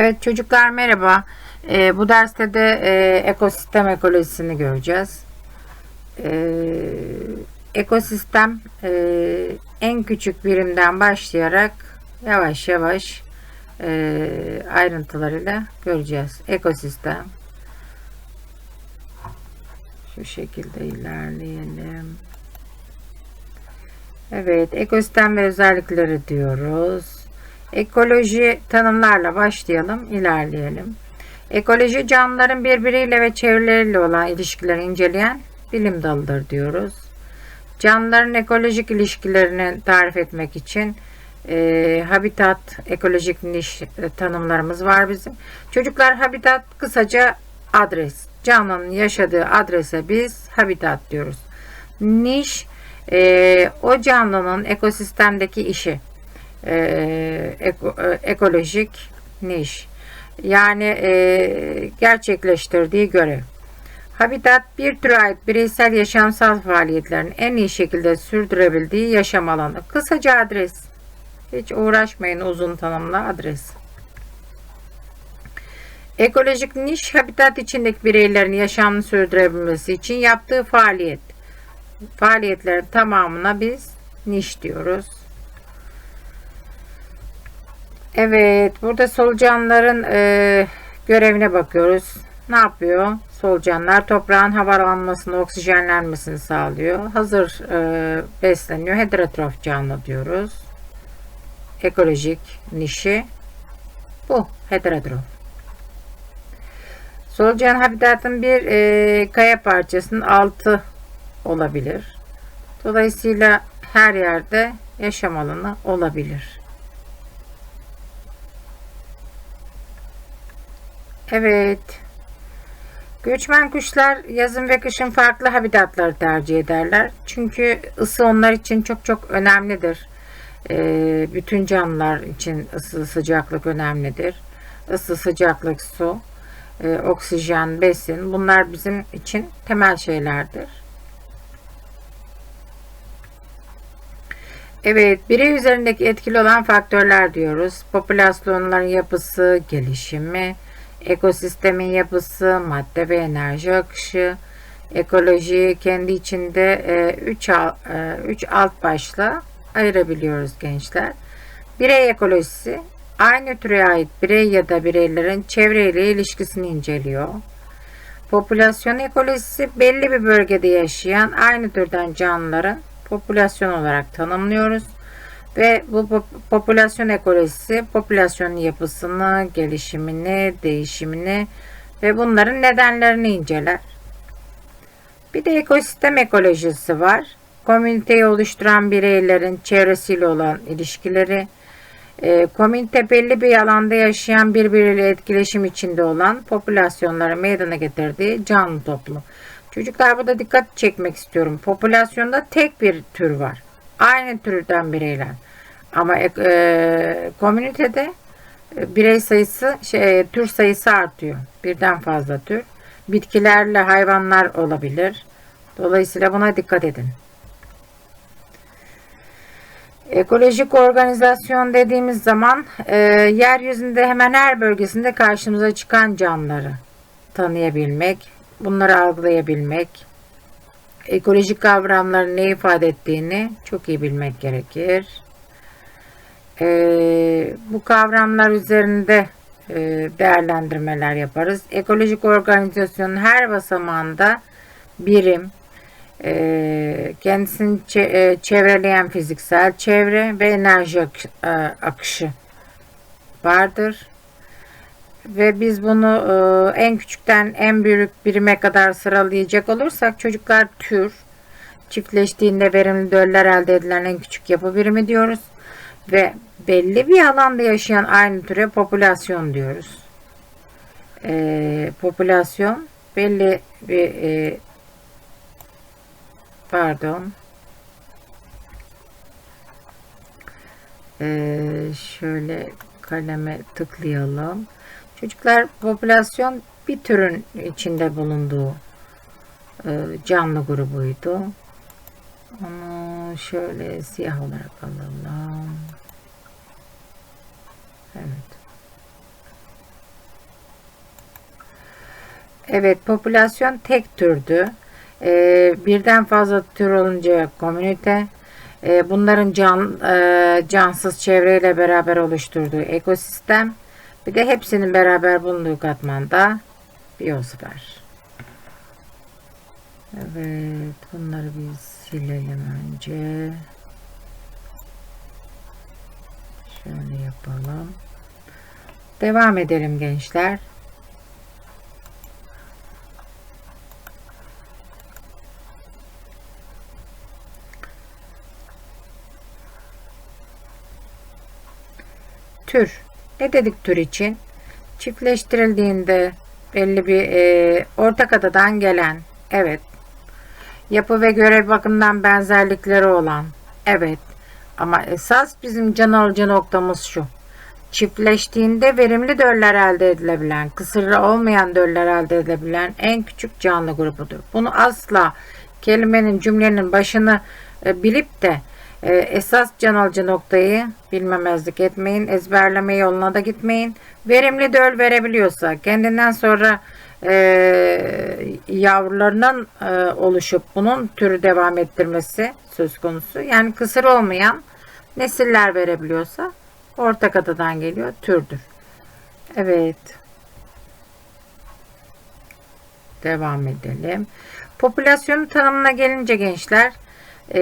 Evet çocuklar merhaba. Ee, bu derste de e, ekosistem ekolojisini göreceğiz. Ee, ekosistem e, en küçük birimden başlayarak yavaş yavaş e, ayrıntılarıyla göreceğiz. Ekosistem. Şu şekilde ilerleyelim. Evet, ekosistem ve özellikleri diyoruz. Ekoloji tanımlarla başlayalım, ilerleyelim. Ekoloji canlıların birbiriyle ve çevreleriyle olan ilişkileri inceleyen bilim dalıdır diyoruz. Canlıların ekolojik ilişkilerini tarif etmek için e, habitat, ekolojik niş e, tanımlarımız var bizim. Çocuklar habitat kısaca adres. Canlının yaşadığı adrese biz habitat diyoruz. Niş e, o canlının ekosistemdeki işi e, eko, e, ekolojik niş yani e, gerçekleştirdiği görev. Habitat bir türe ait bireysel yaşamsal faaliyetlerin en iyi şekilde sürdürebildiği yaşam alanı. Kısaca adres. Hiç uğraşmayın uzun tanımla adres. Ekolojik niş habitat içindeki bireylerin yaşamını sürdürebilmesi için yaptığı faaliyet. Faaliyetlerin tamamına biz niş diyoruz. Evet, burada solucanların e, görevine bakıyoruz. Ne yapıyor? Solucanlar toprağın havalanmasını, oksijenlenmesini sağlıyor. Hazır e, besleniyor. Heterotrof canlı diyoruz. Ekolojik nişi bu. Heterotrof. Solucan habitatın bir e, kaya parçasının altı olabilir. Dolayısıyla her yerde yaşam alanı olabilir. Evet. Göçmen kuşlar yazın ve kışın farklı habitatları tercih ederler. Çünkü ısı onlar için çok çok önemlidir. Ee, bütün canlılar için ısı sıcaklık önemlidir. Isı, sıcaklık, su, e, oksijen, besin bunlar bizim için temel şeylerdir. Evet, birey üzerindeki etkili olan faktörler diyoruz. Popülasyonların yapısı, gelişimi, ekosistemin yapısı, madde ve enerji akışı, ekolojiyi kendi içinde 3 e, alt, e, alt başla ayırabiliyoruz gençler. Birey ekolojisi aynı türe ait birey ya da bireylerin çevreyle ilişkisini inceliyor. Popülasyon ekolojisi belli bir bölgede yaşayan aynı türden canlıların popülasyon olarak tanımlıyoruz. Ve bu popülasyon ekolojisi popülasyonun yapısını, gelişimini, değişimini ve bunların nedenlerini inceler. Bir de ekosistem ekolojisi var. Komüniteyi oluşturan bireylerin çevresiyle olan ilişkileri, e, komünite belli bir alanda yaşayan birbiriyle etkileşim içinde olan popülasyonları meydana getirdiği canlı toplum. Çocuklar burada dikkat çekmek istiyorum. Popülasyonda tek bir tür var. Aynı türden bireyler. Ama e, komünitede e, birey sayısı, şey, tür sayısı artıyor. Birden fazla tür. Bitkilerle hayvanlar olabilir. Dolayısıyla buna dikkat edin. Ekolojik organizasyon dediğimiz zaman e, yeryüzünde hemen her bölgesinde karşımıza çıkan canlıları tanıyabilmek, bunları algılayabilmek, ekolojik kavramların ne ifade ettiğini çok iyi bilmek gerekir. Ee, bu kavramlar üzerinde e, değerlendirmeler yaparız. Ekolojik organizasyonun her basamağında birim, e, kendisini e, çevreleyen fiziksel çevre ve enerji akışı vardır. Ve biz bunu en küçükten en büyük birime kadar sıralayacak olursak çocuklar tür, çiftleştiğinde verimli döller elde edilen en küçük yapı birimi diyoruz. Ve belli bir alanda yaşayan aynı türe popülasyon diyoruz. Ee, popülasyon belli bir e, pardon ee, şöyle kaleme tıklayalım. Çocuklar popülasyon bir türün içinde bulunduğu e, canlı grubuydu. Onu şöyle siyah olarak alalım. Evet. Evet, popülasyon tek türdü. Ee, birden fazla tür olunca komünite, e, bunların can e, cansız çevreyle beraber oluşturduğu ekosistem, bir de hepsinin beraber bulunduğu katmanda biyosfer. Evet, bunları bir silelim önce. Şöyle yapalım. Devam edelim gençler. Tür. Ne dedik tür için? Çiftleştirildiğinde belli bir e, ortak adadan gelen, evet. Yapı ve görev bakımından benzerlikleri olan, evet. Ama esas bizim can alıcı noktamız şu. Çiftleştiğinde verimli döller elde edilebilen, kısırlı olmayan döller elde edilebilen en küçük canlı grubudur. Bunu asla kelimenin, cümlenin başını e, bilip de e, esas can alıcı noktayı bilmemezlik etmeyin. Ezberleme yoluna da gitmeyin. Verimli döl verebiliyorsa kendinden sonra e, yavrularının e, oluşup bunun türü devam ettirmesi söz konusu. Yani kısır olmayan nesiller verebiliyorsa ortak adadan geliyor türdür. Evet. Devam edelim. Popülasyonun tanımına gelince gençler e,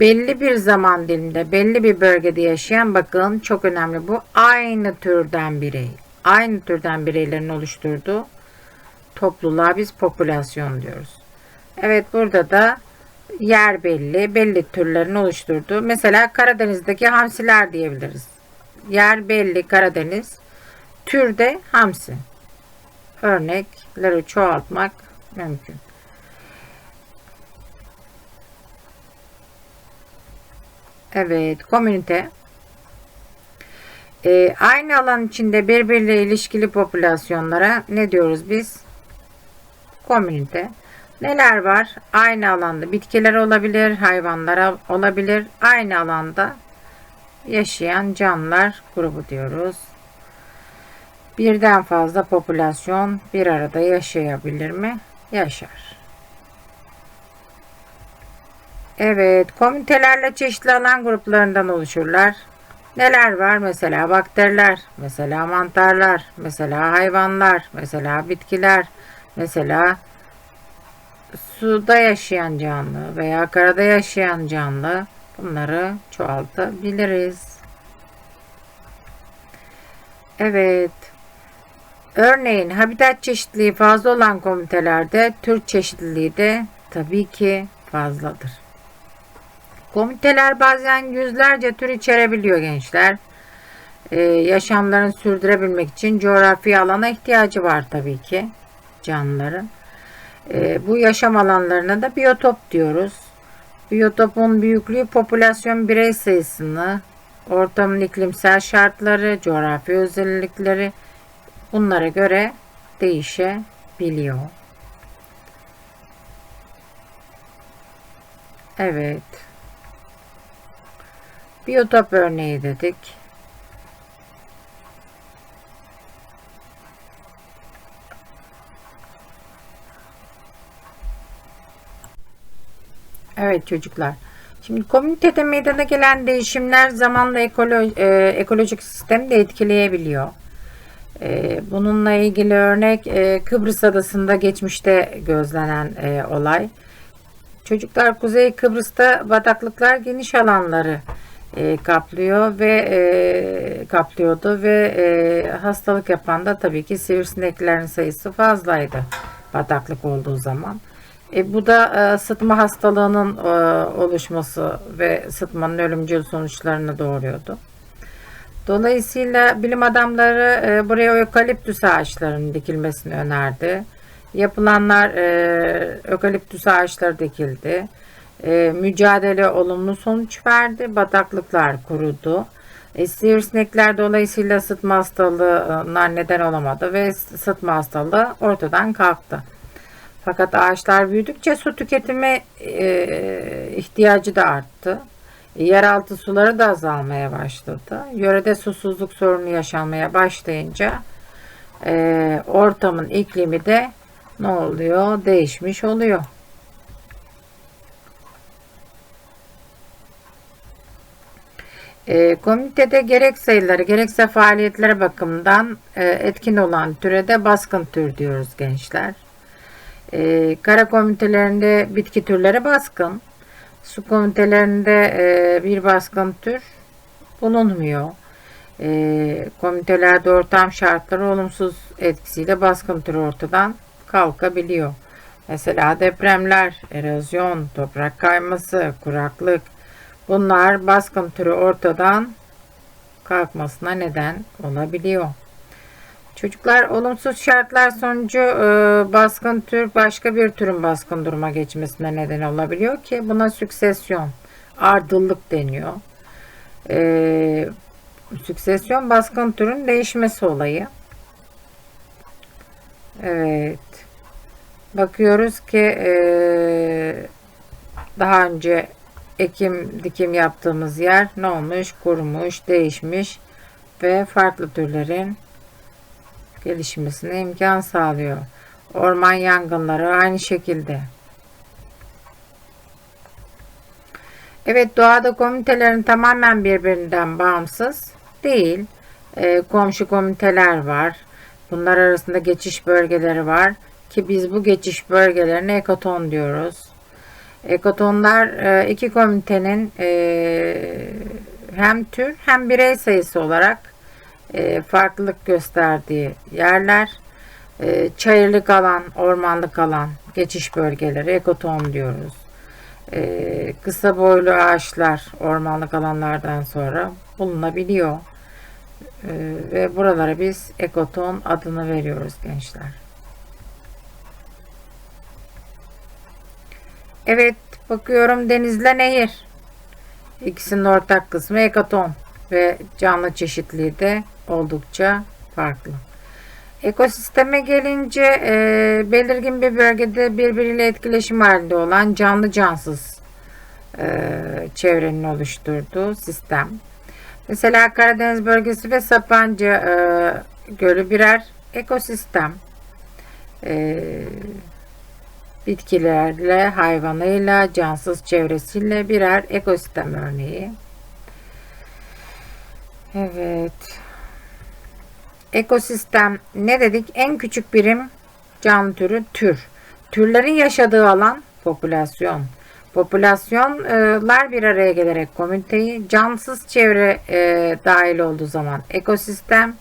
belli bir zaman diliminde belli bir bölgede yaşayan bakın çok önemli bu aynı türden birey aynı türden bireylerin oluşturduğu topluluğa biz popülasyon diyoruz. Evet burada da yer belli, belli türlerin oluşturduğu. Mesela Karadeniz'deki hamsiler diyebiliriz. Yer belli Karadeniz. Türde hamsi. Örnekleri çoğaltmak mümkün. Evet, komünite. Ee, aynı alan içinde birbiriyle ilişkili popülasyonlara ne diyoruz biz? Komünite. Neler var? Aynı alanda bitkiler olabilir, hayvanlar olabilir. Aynı alanda yaşayan canlılar grubu diyoruz. Birden fazla popülasyon bir arada yaşayabilir mi? Yaşar. Evet, komünitelerle çeşitli alan gruplarından oluşurlar. Neler var? Mesela bakteriler, mesela mantarlar, mesela hayvanlar, mesela bitkiler, mesela suda yaşayan canlı veya karada yaşayan canlı bunları çoğaltabiliriz. Evet. Örneğin habitat çeşitliliği fazla olan komitelerde tür çeşitliliği de tabii ki fazladır. Komiteler bazen yüzlerce tür içerebiliyor gençler. Ee, yaşamlarını sürdürebilmek için coğrafi alana ihtiyacı var tabii ki canlıların. Ee, bu yaşam alanlarına da biyotop diyoruz. Biyotopun büyüklüğü popülasyon birey sayısını, ortamın iklimsel şartları, coğrafi özellikleri bunlara göre değişebiliyor. Evet. Biyotop örneği dedik. Evet çocuklar. Şimdi komünitede meydana gelen değişimler zamanla ekolo e, ekolojik sistemi de etkileyebiliyor. E, bununla ilgili örnek e, Kıbrıs Adası'nda geçmişte gözlenen e, olay. Çocuklar Kuzey Kıbrıs'ta bataklıklar geniş alanları e, kaplıyor ve e, kaplıyordu ve e, hastalık yapan da tabii ki sivrisineklerin sayısı fazlaydı bataklık olduğu zaman. E, bu da e, sıtma hastalığının e, oluşması ve sıtmanın ölümcül sonuçlarını doğuruyordu. Dolayısıyla bilim adamları e, buraya ökaliptüs ağaçlarının dikilmesini önerdi. Yapılanlar e, ökaliptüs ağaçları dikildi. E, mücadele olumlu sonuç verdi. Bataklıklar kurudu. E, sivrisinekler dolayısıyla sıtma hastalığına neden olamadı ve sıtma hastalığı ortadan kalktı. Fakat ağaçlar büyüdükçe su tüketimi e, ihtiyacı da arttı. E, yeraltı suları da azalmaya başladı. Yörede susuzluk sorunu yaşanmaya başlayınca e, ortamın iklimi de ne oluyor? Değişmiş oluyor. E, komitede gerek sayıları gerekse faaliyetlere bakımından e, etkin olan türe de baskın tür diyoruz gençler. E, kara komitelerinde bitki türleri baskın. Su komitelerinde e, bir baskın tür bulunmuyor. E, komitelerde ortam şartları olumsuz etkisiyle baskın tür ortadan kalkabiliyor. Mesela depremler, erozyon, toprak kayması, kuraklık, Bunlar baskın türü ortadan kalkmasına neden olabiliyor. Çocuklar olumsuz şartlar sonucu e, baskın tür başka bir türün baskın duruma geçmesine neden olabiliyor ki buna süksesyon, ardıllık deniyor. E, süksesyon baskın türün değişmesi olayı. Evet. Bakıyoruz ki e, daha önce ekim dikim yaptığımız yer ne olmuş? Kurumuş, değişmiş ve farklı türlerin gelişmesine imkan sağlıyor. Orman yangınları aynı şekilde. Evet doğada komitelerin tamamen birbirinden bağımsız değil. E, komşu komiteler var. Bunlar arasında geçiş bölgeleri var ki biz bu geçiş bölgelerine ekoton diyoruz. Ekotonlar e, iki komitenin e, hem tür hem birey sayısı olarak e, farklılık gösterdiği yerler. Çayırlık alan, ormanlık alan, geçiş bölgeleri ekoton diyoruz. Kısa boylu ağaçlar ormanlık alanlardan sonra bulunabiliyor. Ve buralara biz ekoton adını veriyoruz gençler. Evet bakıyorum denizle nehir. İkisinin ortak kısmı ekaton ve canlı çeşitliliği de oldukça farklı. Ekosisteme gelince e, belirgin bir bölgede birbiriyle etkileşim halinde olan canlı cansız e, çevrenin oluşturduğu sistem. Mesela Karadeniz bölgesi ve Sapanca e, Gölü birer ekosistem. E, bitkilerle, hayvanıyla, cansız çevresiyle birer ekosistem örneği. Evet. Ekosistem ne dedik? En küçük birim canlı türü tür. Türlerin yaşadığı alan popülasyon. Popülasyonlar bir araya gelerek komüniteyi, cansız çevre e, dahil olduğu zaman ekosistem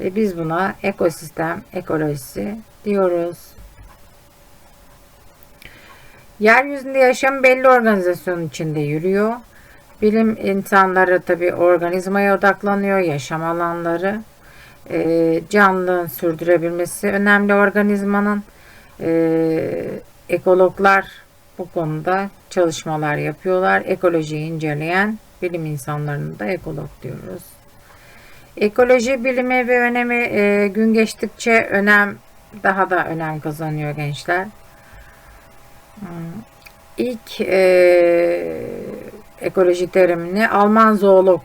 ve biz buna ekosistem ekolojisi diyoruz. Yeryüzünde yaşam belli organizasyon içinde yürüyor. Bilim insanları tabi organizmaya odaklanıyor, yaşam alanları, e, canlılığın sürdürebilmesi önemli organizmanın. E, ekologlar bu konuda çalışmalar yapıyorlar. Ekolojiyi inceleyen bilim insanlarını da ekolog diyoruz. Ekoloji bilimi ve önemi e, gün geçtikçe önem daha da önem kazanıyor gençler. İlk e, ekoloji terimini Alman zoolog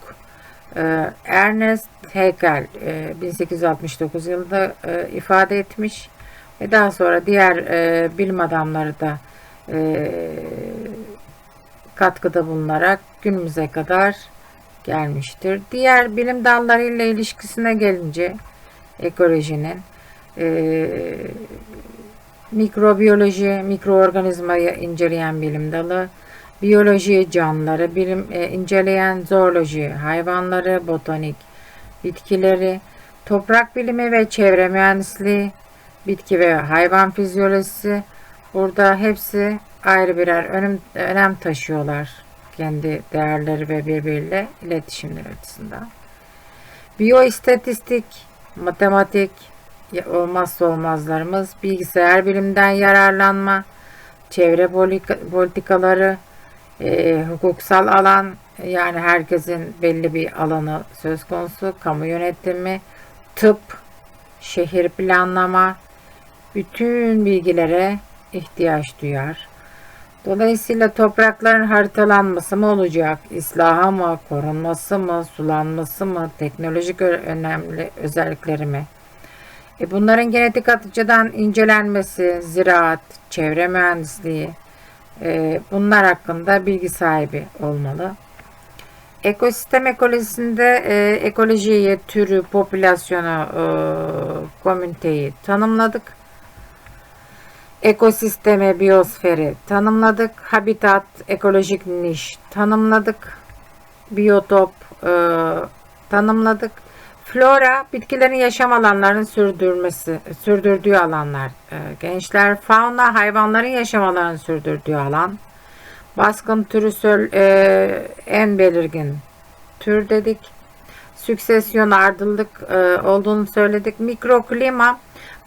e, Ernest Haeckel e, 1869 yılında e, ifade etmiş ve daha sonra diğer e, bilim adamları da e, katkıda bulunarak günümüze kadar gelmiştir. Diğer bilim dallarıyla ilişkisine gelince ekolojinin e, mikrobiyoloji, mikroorganizmayı inceleyen bilim dalı, biyoloji, canlıları bilim e, inceleyen zooloji, hayvanları, botanik, bitkileri, toprak bilimi ve çevre mühendisliği, bitki ve hayvan fizyolojisi, burada hepsi ayrı birer önem, önem taşıyorlar kendi değerleri ve birbiriyle iletişimler açısından. Biyoistatistik, matematik, olmazsa olmazlarımız bilgisayar bilimden yararlanma, çevre politikaları, e, hukuksal alan yani herkesin belli bir alanı söz konusu, kamu yönetimi, tıp, şehir planlama, bütün bilgilere ihtiyaç duyar. Dolayısıyla toprakların haritalanması mı olacak, islaha mı, korunması mı, sulanması mı, teknolojik önemli özellikleri mi? E bunların genetik açıdan incelenmesi, ziraat, çevre mühendisliği e, bunlar hakkında bilgi sahibi olmalı. Ekosistem ekolojisinde e, ekolojiyi, türü, popülasyonu, e, komüniteyi tanımladık. Ekosisteme, biyosferi tanımladık. Habitat, ekolojik niş tanımladık. Biyotop e, tanımladık. Flora, bitkilerin yaşam alanlarını sürdürmesi, sürdürdüğü alanlar. E, gençler, fauna, hayvanların yaşam alanını sürdürdüğü alan. Baskın türü söl, e, en belirgin tür dedik. Süksesyon ardıllık e, olduğunu söyledik. Mikroklima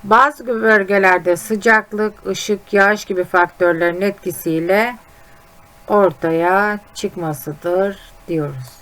bazı bölgelerde sıcaklık, ışık, yağış gibi faktörlerin etkisiyle ortaya çıkmasıdır diyoruz.